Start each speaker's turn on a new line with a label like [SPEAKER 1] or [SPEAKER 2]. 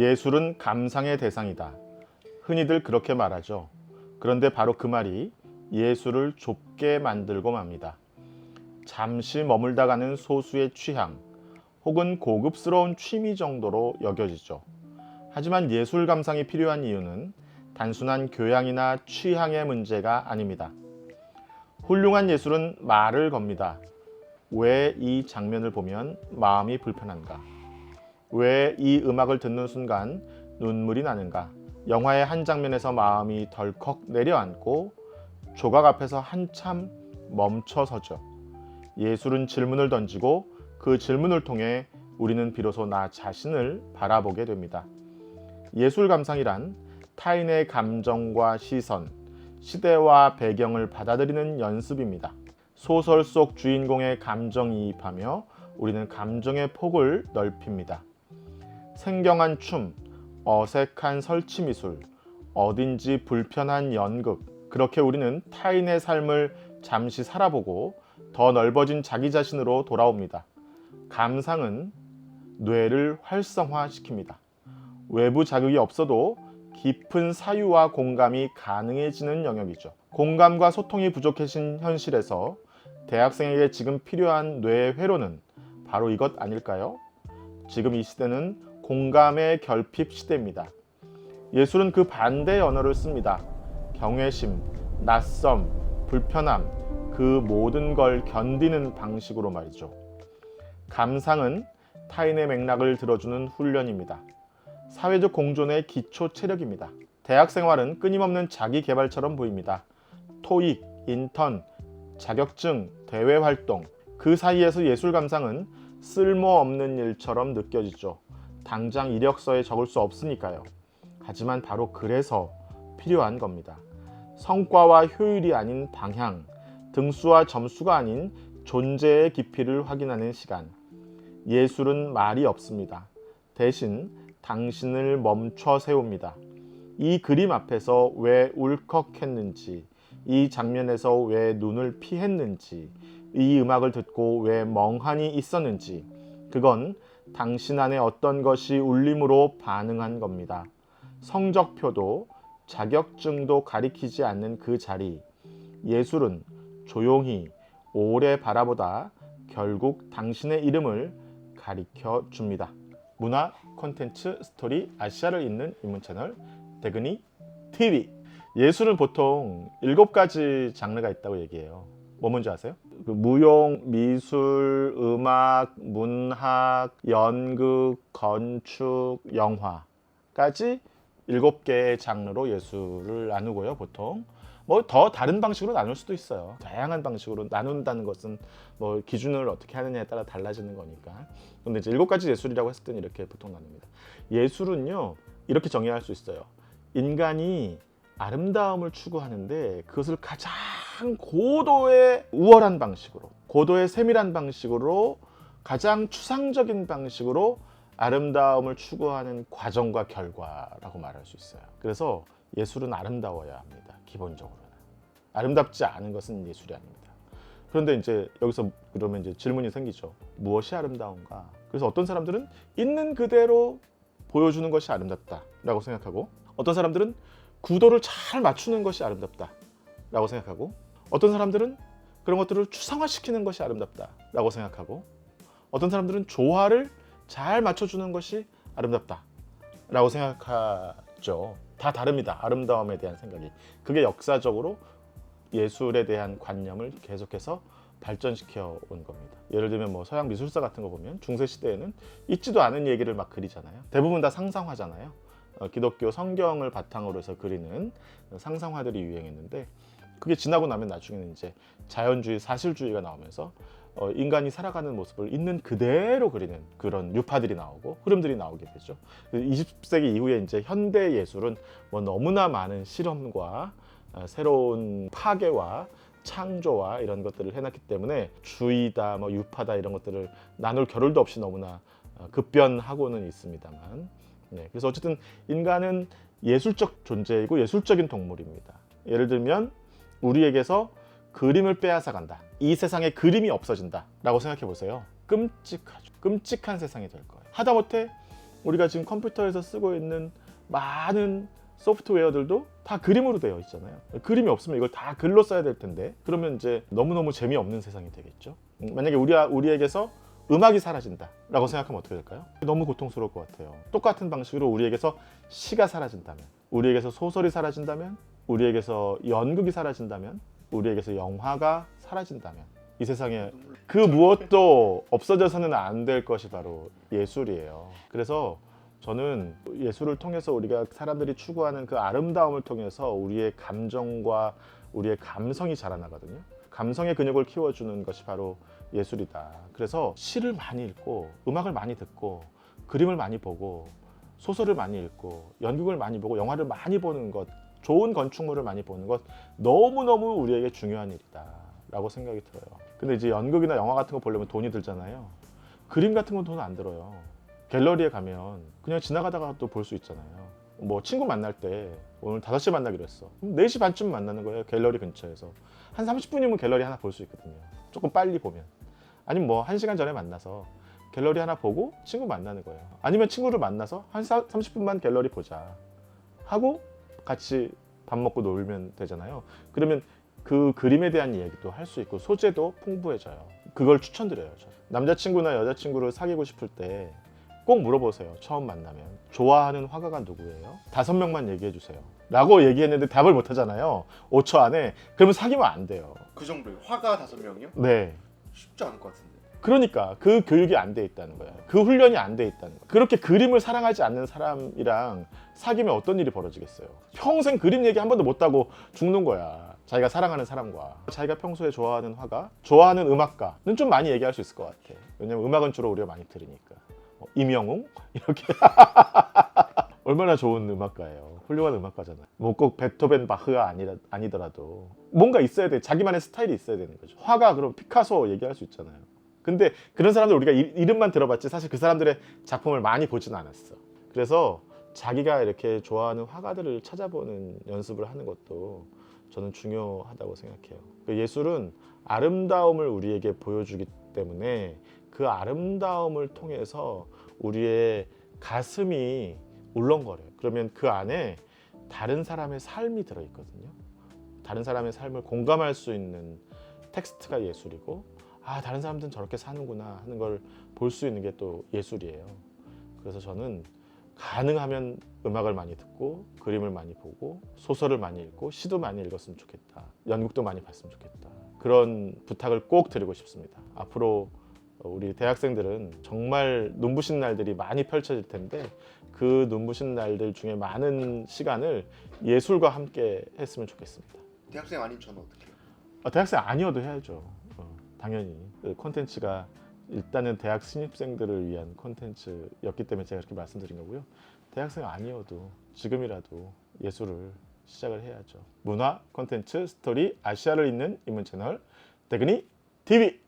[SPEAKER 1] 예술은 감상의 대상이다. 흔히들 그렇게 말하죠. 그런데 바로 그 말이 예술을 좁게 만들고 맙니다. 잠시 머물다 가는 소수의 취향 혹은 고급스러운 취미 정도로 여겨지죠. 하지만 예술 감상이 필요한 이유는 단순한 교양이나 취향의 문제가 아닙니다. 훌륭한 예술은 말을 겁니다. 왜 이 장면을 보면 마음이 불편한가? 왜 이 음악을 듣는 순간 눈물이 나는가? 영화의 한 장면에서 마음이 덜컥 내려앉고 조각 앞에서 한참 멈춰서죠. 예술은 질문을 던지고 그 질문을 통해 우리는 비로소 나 자신을 바라보게 됩니다. 예술 감상이란 타인의 감정과 시선, 시대와 배경을 받아들이는 연습입니다. 소설 속 주인공의 감정이입하며 우리는 감정의 폭을 넓힙니다. 생경한 춤, 어색한 설치 미술, 어딘지 불편한 연극. 그렇게 우리는 타인의 삶을 잠시 살아보고 더 넓어진 자기 자신으로 돌아옵니다. 감상은 뇌를 활성화시킵니다. 외부 자극이 없어도 깊은 사유와 공감이 가능해지는 영역이죠. 공감과 소통이 부족해진 현실에서 대학생에게 지금 필요한 뇌 회로는 바로 이것 아닐까요? 지금 이 시대는 공감의 결핍 시대입니다. 예술은 그 반대의 언어를 씁니다. 경외심, 낯섦, 불편함, 그 모든 걸 견디는 방식으로 말이죠. 감상은 타인의 맥락을 들어주는 훈련입니다. 사회적 공존의 기초 체력입니다. 대학 생활은 끊임없는 자기 개발처럼 보입니다. 토익, 인턴, 자격증, 대외 활동 그 사이에서 예술 감상은 쓸모없는 일처럼 느껴지죠. 당장 이력서에 적을 수 없으니까요. 하지만 바로 그래서 필요한 겁니다. 성과와 효율이 아닌 방향, 등수와 점수가 아닌 존재의 깊이를 확인하는 시간. 예술은 말이 없습니다. 대신 당신을 멈춰 세웁니다. 이 그림 앞에서 왜 울컥했는지, 이 장면에서 왜 눈을 피했는지, 이 음악을 듣고 왜 멍하니 있었는지, 그건 당신 안에 어떤 것이 울림으로 반응한 겁니다. 성적표도 자격증도 가리키지 않는 그 자리. 예술은 조용히 오래 바라보다 결국 당신의 이름을 가리켜 줍니다. 문화 콘텐츠 스토리 아시아를 잇는 인문 채널 대근이 TV. 예술은 보통 일곱 가지 장르가 있다고 얘기해요. 뭐 뭔지 아세요? 그 무용, 미술, 음악, 문학, 연극, 건축, 영화까지 일곱 개의 장르로 예술을 나누고요. 보통 뭐 더 다른 방식으로 나눌 수도 있어요. 다양한 방식으로 나눈다는 것은 뭐 기준을 어떻게 하느냐에 따라 달라지는 거니까. 근데 이제 일곱 가지 예술이라고 했을 때는 이렇게 보통 나눕니다. 예술은요 이렇게 정의할 수 있어요. 인간이 아름다움을 추구하는데 그것을 가장 고도의 우월한 방식으로, 고도의 세밀한 방식으로, 가장 추상적인 방식으로 아름다움을 추구하는 과정과 결과라고 말할 수 있어요. 그래서 예술은 아름다워야 합니다. 기본적으로는. 아름답지 않은 것은 예술이 아닙니다. 그런데 이제 여기서 그러면 이제 질문이 생기죠. 무엇이 아름다운가? 그래서 어떤 사람들은 있는 그대로 보여주는 것이 아름답다라고 생각하고 어떤 사람들은 구도를 잘 맞추는 것이 아름답다라고 생각하고 어떤 사람들은 그런 것들을 추상화시키는 것이 아름답다라고 생각하고 어떤 사람들은 조화를 잘 맞춰주는 것이 아름답다라고 생각하죠. 다 다릅니다. 아름다움에 대한 생각이. 그게 역사적으로 예술에 대한 관념을 계속해서 발전시켜 온 겁니다. 예를 들면 뭐 서양 미술사 같은 거 보면 중세 시대에는 있지도 않은 얘기를 막 그리잖아요. 대부분 다 상상화잖아요. 어, 기독교 성경을 바탕으로 해서 그리는 상상화들이 유행했는데 그게 지나고 나면 나중에는 이제 자연주의, 사실주의가 나오면서 어, 인간이 살아가는 모습을 있는 그대로 그리는 그런 유파들이 나오고 흐름들이 나오게 되죠. 20세기 이후에 이제 현대 예술은 뭐 너무나 많은 실험과 어, 새로운 파괴와 창조와 이런 것들을 해놨기 때문에 주의다, 뭐 유파다 이런 것들을 나눌 겨를도 없이 너무나 어, 급변하고는 있습니다만, 네, 그래서 어쨌든 인간은 예술적 존재이고 예술적인 동물입니다. 예를 들면 우리에게서 그림을 빼앗아 간다. 이 세상에 그림이 없어진다. 라고 생각해 보세요. 끔찍하죠. 끔찍한 세상이 될 거예요. 하다못해 우리가 지금 컴퓨터에서 쓰고 있는 많은 소프트웨어들도 다 그림으로 되어 있잖아요. 그림이 없으면 이걸 다 글로 써야 될 텐데 그러면 이제 너무너무 재미없는 세상이 되겠죠. 음, 만약에 우리, 우리에게서 음악이 사라진다라고 생각하면 어떻게 될까요? 너무 고통스러울 것 같아요. 똑같은 방식으로 우리에게서 시가 사라진다면, 우리에게서 소설이 사라진다면, 우리에게서 연극이 사라진다면, 우리에게서 영화가 사라진다면 이 세상에 그 무엇도 없어져서는 안 될 것이 바로 예술이에요. 그래서 저는 예술을 통해서 우리가 사람들이 추구하는 그 아름다움을 통해서 우리의 감정과 우리의 감성이 자라나거든요. 감성의 근육을 키워주는 것이 바로 예술이다. 그래서 시를 많이 읽고 음악을 많이 듣고 그림을 많이 보고 소설을 많이 읽고 연극을 많이 보고 영화를 많이 보는 것 좋은 건축물을 많이 보는 것 너무너무 우리에게 중요한 일이다 라고 생각이 들어요. 근데 이제 연극이나 영화 같은 거 보려면 돈이 들잖아요. 그림 같은 건 돈 안 들어요. 갤러리에 가면 그냥 지나가다가 또 볼 수 있잖아요 뭐 친구 만날 때 오늘 5시 만나기로 했어. 그럼 4시 반쯤 만나는 거예요 갤러리 근처에서. 한 30분이면 갤러리 하나 볼 수 있거든요. 조금 빨리 보면. 아니면 뭐 1시간 전에 만나서 갤러리 하나 보고 친구 만나는 거예요. 아니면 친구를 만나서 한 30분만 갤러리 보자 하고 같이 밥 먹고 놀면 되잖아요. 그러면 그 그림에 대한 얘기도 할 수 있고 소재도 풍부해져요. 그걸 추천드려요 저. 남자친구나 여자친구를 사귀고 싶을 때 꼭 물어보세요 처음 만나면 좋아하는 화가가 누구예요? 다섯 명만 얘기해 주세요 라고 얘기했는데 답을 못 하잖아요 5초 안에 그러면 사귀면 안 돼요
[SPEAKER 2] 그 정도요. 화가 다섯 명이요?
[SPEAKER 1] 네
[SPEAKER 2] 쉽지 않을 것 같은데.
[SPEAKER 1] 그러니까 그 교육이 안 돼 있다는 거야. 그 훈련이 안 돼 있다는 거야. 그렇게 그림을 사랑하지 않는 사람이랑 사귀면 어떤 일이 벌어지겠어요? 평생 그림 얘기 한 번도 못 하고 죽는 거야. 자기가 사랑하는 사람과 자기가 평소에 좋아하는 화가, 좋아하는 음악가는 좀 많이 얘기할 수 있을 것 같아. 왜냐면 음악은 주로 우리가 많이 들으니까. 어, 임영웅 이렇게 얼마나 좋은 음악가예요. 훌륭한 음악가잖아요. 뭐 꼭 베토벤, 바흐가 아니라, 아니더라도 뭔가 있어야 돼. 자기만의 스타일이 있어야 되는 거죠. 화가 그럼 피카소 얘기할 수 있잖아요. 근데 그런 사람들 우리가 이- 이름만 들어봤지 사실 그 사람들의 작품을 많이 보진 않았어. 그래서 자기가 이렇게 좋아하는 화가들을 찾아보는 연습을 하는 것도 저는 중요하다고 생각해요. 그 예술은 아름다움을 우리에게 보여주기 때문에 그 아름다움을 통해서 우리의 가슴이 울렁거려요. 그러면 그 안에 다른 사람의 삶이 들어있거든요. 다른 사람의 삶을 공감할 수 있는 텍스트가 예술이고 아 다른 사람들은 저렇게 사는구나 하는 걸 볼 수 있는 게 또 예술이에요. 그래서 저는 가능하면 음악을 많이 듣고 그림을 많이 보고 소설을 많이 읽고 시도 많이 읽었으면 좋겠다. 연극도 많이 봤으면 좋겠다. 그런 부탁을 꼭 드리고 싶습니다. 앞으로 우리 대학생들은 정말 눈부신 날들이 많이 펼쳐질 텐데 그 눈부신 날들 중에 많은 시간을 예술과 함께 했으면 좋겠습니다.
[SPEAKER 2] 대학생 아닌 저는 어떡해요?
[SPEAKER 1] 아, 대학생 아니어도 해야죠. 어, 당연히 그 콘텐츠가 일단은 대학 신입생들을 위한 콘텐츠였기 때문에 제가 이렇게 말씀드린 거고요. 대학생 아니어도 지금이라도 예술을 시작을 해야죠. 문화 콘텐츠 스토리 아시아를 잇는 인문 채널 대근이 TV